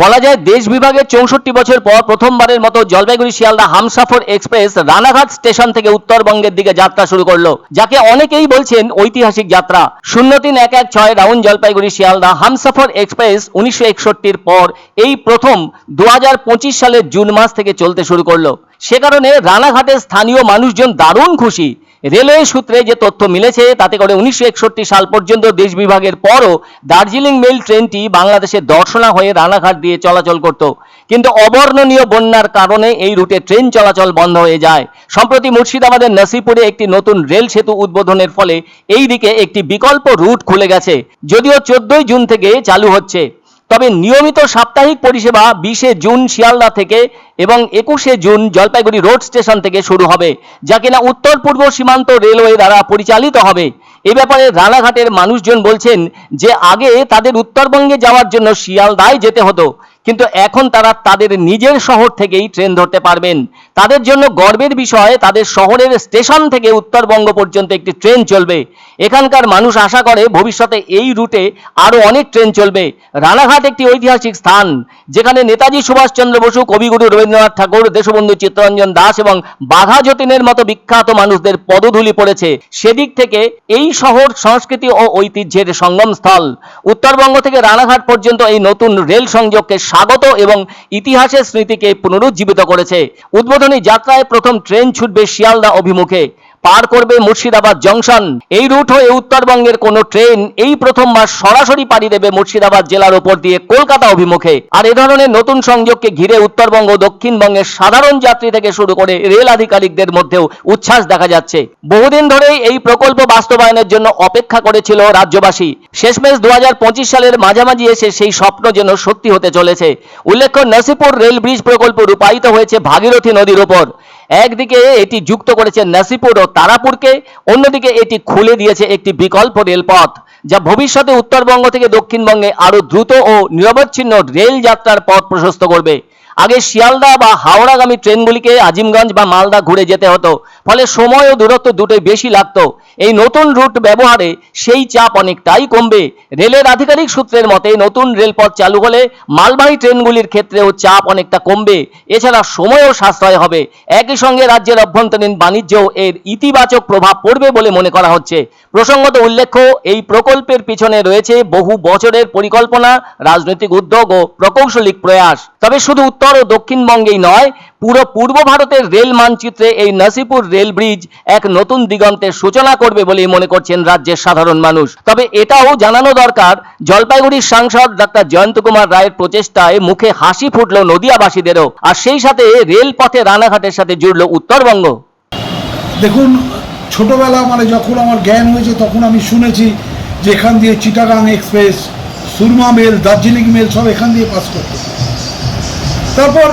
বলা যায় দেশ বিভাগের চৌষট্টি বছর পর প্রথমবারের মতো জলপাইগুড়ি শিয়ালদা হামসাফর এক্সপ্রেস রানাঘাট স্টেশন থেকে উত্তরবঙ্গের দিকে যাত্রা শুরু করল, যাকে অনেকেই বলছেন ঐতিহাসিক যাত্রা। শূন্য তিন এক এক ছয় রাউন্ড জলপাইগুড়ি শিয়ালদা হামসাফর এক্সপ্রেস উনিশশো একষট্টির পর এই প্রথম দু হাজার পঁচিশ সালের জুন মাস থেকে চলতে শুরু করল। সে কারণে রানাঘাটের স্থানীয় মানুষজন দারুণ খুশি। রেলওয়ে সূত্রে যে তথ্য মিলেছে, তাতে করে উনিশশো একষট্টি সাল পর্যন্ত দেশ বিভাগের পরও দার্জিলিং মেল ট্রেনটি বাংলাদেশের দর্শনা হয়ে রানাঘাট দিয়ে চলাচল করত। কিন্তু অবর্ণনীয় বন্যার কারণে এই রুটে ট্রেন চলাচল বন্ধ হয়ে যায়। সম্প্রতি মুর্শিদাবাদের নসিপুরে একটি নতুন রেল সেতু উদ্বোধনের ফলে এই দিকে একটি বিকল্প রুট খুলে গেছে, যদিও চোদ্দই জুন থেকে চালু হচ্ছে। তবে নিয়মিত সাপ্তাহিক পরিষেবা বিশে জুন শিয়ালদা থেকে এবং একুশে জুন জলপাইগুড়ি রোড স্টেশন থেকে শুরু হবে, যা কিনা উত্তর পূর্ব সীমান্ত রেলওয়ে দ্বারা পরিচালিত হবে। এ ব্যাপারে রানাঘাটের মানুষজন বলছেন যে আগে তাদের উত্তরবঙ্গে যাওয়ার জন্য শিয়ালদায় যেতে হতো। কিন্তু এখন তারা তাদের নিজের শহর থেকেই ট্রেন ধরতে পারবেন। তাদের জন্য গর্বের বিষয়, তাদের শহরের স্টেশন থেকে উত্তরবঙ্গ পর্যন্ত একটি ট্রেন চলবে। এখানকার মানুষ আশা করে ভবিষ্যতে এই রুটে আরও অনেক ট্রেন চলবে। রানাঘাট একটি ঐতিহাসিক স্থান, যেখানে নেতাজি সুভাষচন্দ্র বসু, কবিগুরু রবীন্দ্রনাথ ঠাকুর, দেশবন্ধু চিত্তরঞ্জন দাস এবং বাঘা যতীনের মতো বিখ্যাত মানুষদের পদধূলি পড়েছে। সেদিক থেকে এই শহর সংস্কৃতি ও ঐতিহ্যের সঙ্গমস্থল উত্তরবঙ্গ থেকে রানাঘাট পর্যন্ত এই নতুন রেল সংযোগকে স্বাগত এবং ইতিহাসের স্মৃতিকে পুনরুজ্জীবিত করেছে। উদ্বোধনী যাত্রায় প্রথম ট্রেন ছুটবে শিয়ালদা অভিমুখে। পার করবে মুর্শিদাবাদ জংশন। এই রুট হয়ে উত্তরবঙ্গের কোন ট্রেন এই প্রথমবার সরাসরি পাড়ি দেবে মুর্শিদাবাদ জেলার উপর দিয়ে কলকাতা অভিমুখে। আর এ ধরনের নতুন সংযোগকে ঘিরে উত্তরবঙ্গ দক্ষিণবঙ্গের সাধারণ যাত্রী থেকে শুরু করে রেল আধিকারিকদের মধ্যেও উচ্ছ্বাস দেখা যাচ্ছে। বহুদিন ধরেই এই প্রকল্প বাস্তবায়নের জন্য অপেক্ষা করেছিল রাজ্যবাসী। শেষমেশ দু হাজার পঁচিশ সালের মাঝামাঝি এসে সেই স্বপ্ন যেন সত্যি হতে চলেছে। উল্লেখ্য, নসিপুর রেল ব্রিজ প্রকল্প রূপায়িত হয়েছে ভাগীরথী নদীর উপর। একদিকে এটি যুক্ত করেছে নাসিপুর ও তারাপুরকে, অন্যদিকে এটি খুলে দিয়েছে একটি বিকল্প রেলপথ, যা ভবিষ্যতে উত্তরবঙ্গ থেকে দক্ষিণবঙ্গে আরও দ্রুত ও নিরবচ্ছিন্ন রেল যাত্রার পথ প্রশস্ত করবে। আগে শিয়ালদা বা হাওড়াগামী ট্রেনগুলিকে আজিমগঞ্জ বা মালদা ঘুরে যেতে হতো। ফলে সময় ও দূরত্ব দুটোই বেশি লাগতো। এই নতুন রুট ব্যবহারে সেই চাপ অনেকটাই কমবে। রেলের আধিকারিক সূত্রের মতে, নতুন রেলপথ চালু হলে মালবাহী ট্রেনগুলির ক্ষেত্রেও চাপ অনেকটা কমবে। এছাড়া সময়ও সাশ্রয় হবে। একই সঙ্গে রাজ্যের অভ্যন্তরীণ বাণিজ্যেও এর ইতিবাচক প্রভাব পড়বে বলে মনে করা হচ্ছে। প্রসঙ্গত উল্লেখ্য, এই প্রকল্পের পিছনে রয়েছে বহু বছরের পরিকল্পনা, রাজনৈতিক উদ্যোগ ও প্রকৌশলিক প্রয়াস। তবে শুধু উত্তর ও দক্ষিণবঙ্গেই নয়, পুরো পূর্ব ভারতের রেল মানচিত্রে এই নসিপুর রেল ব্রিজ এক নতুন দিগন্তের সূচনা করবে বলেই মনে করছেন রাজ্যের সাধারণ মানুষ। তবে এটাও জানানো দরকার, জলপাইগুড়ির সাংসদ ডাক্তার জয়ন্ত কুমার রায়ের প্রচেষ্টায় মুখে হাসি ফুটল নদিয়াবাসীদেরও, আর সেই সাথে রেলপথে রানাঘাটের সাথে জুড়ল উত্তরবঙ্গ। দেখুন, ছোটবেলা মানে যখন আমার জ্ঞান হয়েছে তখন আমি শুনেছি যে এখান দিয়ে Chittagong express, Surma mail, Darjeeling mail সব এখান দিয়ে পাস করতো। তারপর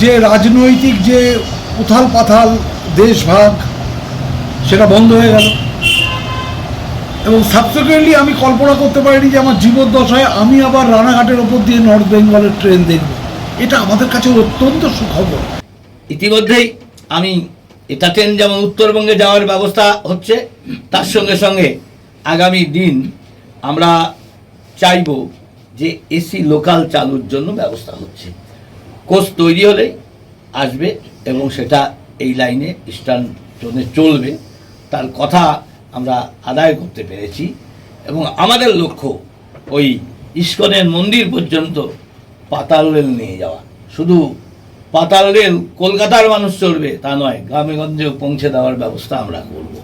যে রাজনৈতিক যে উথাল পাথাল দেশভাগ সেটা বন্ধ হয়ে গেল। এবং সাবসিকুয়েন্টলি আমি কল্পনা করতে পারিনি যে আমার জীবদ্দশায় আমি আবার রানাঘাটের ওপর দিয়ে নর্থ বেঙ্গলের ট্রেন দেখব। এটা আমাদের কাছে অত্যন্ত সুখবর। ইতিমধ্যেই আমি এটা ট্রেন যেমন উত্তরবঙ্গে যাওয়ার ব্যবস্থা হচ্ছে, তার সঙ্গে সঙ্গে আগামী দিন আমরা চাইব যে এসি লোকাল চালুর জন্য ব্যবস্থা হচ্ছে। কোচ তৈরি হলেই আসবে এবং সেটা এই লাইনে ইস্টার্ন চলবে। তার কথা আমরা আদায় করতে পেরেছি এবং আমাদের লক্ষ্য ওই ইস্কনের মন্দির পর্যন্ত পাতাল রেল নিয়ে যাওয়া। শুধু পাতাল রেল কলকাতার মানুষ চলবে তা নয় গ্রামে গঞ্জেও পৌঁছে দেওয়ার ব্যবস্থা আমরা করব।